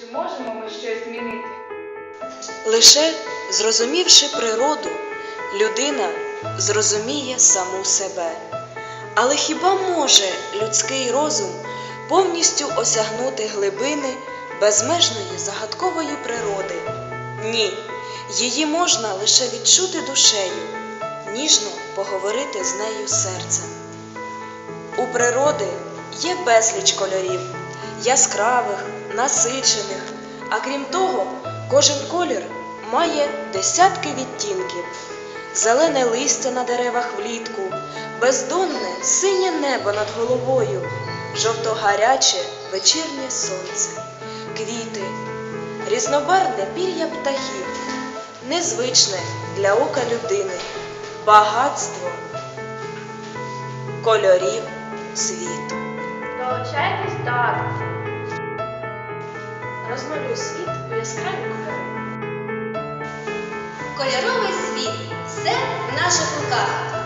Чи можемо ми щось змінити? Лише зрозумівши природу, людина зрозуміє саму себе. Але хіба може людський розум повністю осягнути глибини безмежної загадкової природи? Ні, її можна лише відчути душею, ніжно поговорити з нею серцем. У природи є безліч кольорів, яскравих, насичених, а крім того, кожен колір має десятки відтінків. Зелене листя на деревах влітку, бездонне синє небо над головою, жовто-гаряче вечірнє сонце, квіти, різнобарвне пір'я птахів, незвичне для ока людини, багатство кольорів світу. Долучайтесь до акції. Розмалюй світ у яскраві кольори. Кольоровий світ все в наших руках.